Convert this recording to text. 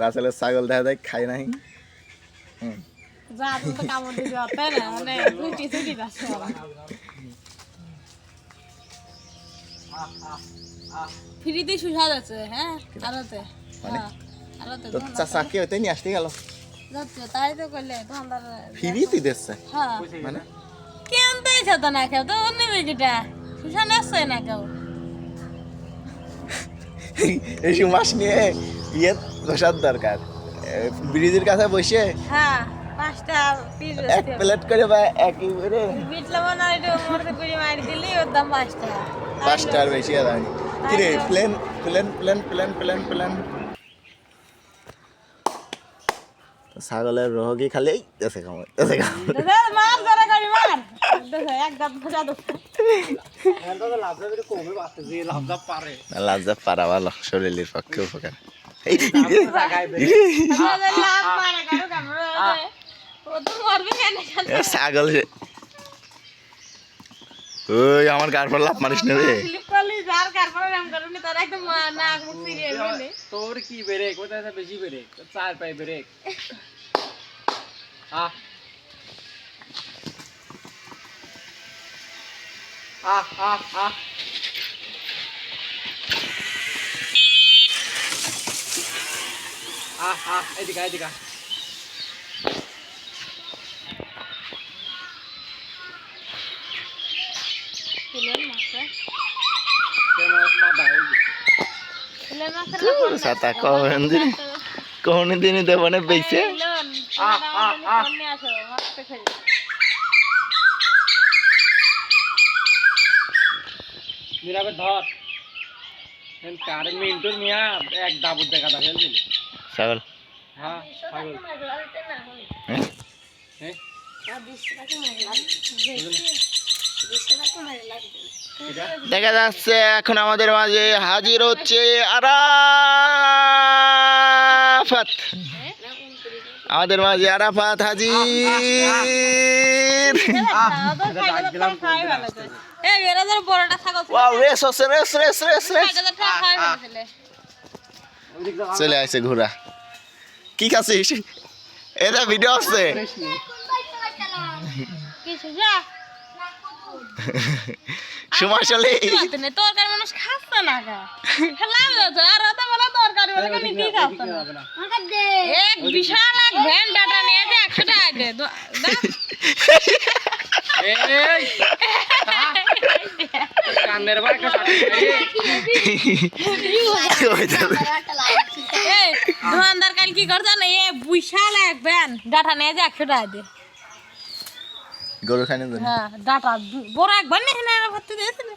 রাসেলের ছাগল দেখা যায় খাই নাই। যা তুমি তো কামড় দিবি তাই না? মানে ফ্রিতে যাচ্ছে হ্যাঁ? আলোতে। মানে? হ্যাঁ আলোতে তো চাচা কে হইতে নিয়ে আসতে গেল? তাই তো করলে দিচ্ছে হ্যাঁ। মানে? কেন না কেউ তো অন্য বেগিটা শুষা নেচ্ছে না কেউ? এই মাস নিয়ে ইয়ে বসার দরকার। ব্রিজের কাছে বসে হ্যাঁ পাঁচটা এক প্লেট করে বা একই করে। বিট লবণ আর একটু মরতে করে মারি দিলি ওর দাম পাঁচ পাঁচটার বেশি আর কিরে plane plane plane plane plane plane. ছাগলের রোগী খালি খামো দেখে মার গাড়ি লাজা পারা ভালো শরীরের পক্ষে উপকার। ছাগল ওই আমার গার পর লাভ মারিস না রে। যার কারপরে রাম করুনি তার কি ব্রেক? কোথায় বেশি ব্রেক? চার পাই ব্রেক। আহ। আহ আহ আহ আহ আহ এদিকে এদিকে। সাতা কখন দিন কখন দিন দেবো না বেঁচে আহ, আহ, আহ। ধর। কার মিন্টুর মিয়া এক দাবুর দেখা দা ছাগল। হ্যাঁ পাগল হ্যাঁ? হ্যাঁ দেখা যাচ্ছে এখন আমাদের মাঝে হাজির হচ্ছে আরাফাত। আমাদের মাঝে আরাফাত হাজির। চলে আসছে ঘোরা কি খাচ্ছিস? এটা ভিডিও আছে কিছু যা। সুমাশালি নেই, মানুষ খাচ্ছে না গা। লাভ আর খাচ্ছে না। হবে না? এক বিশাল এক ভ্যান ডাটা নিয়ে যে একশো টাকা দে কানের ভাই একটা দোকানদার কাল কি করছে না এ বিশাল এক ভ্যান ডাটা নিয়ে যে একশো টাকা দে। গরু খানে হ্যাঁ ডাটা বড় এক ভ্যান নিয়ে ভর্তি দিয়েছিল।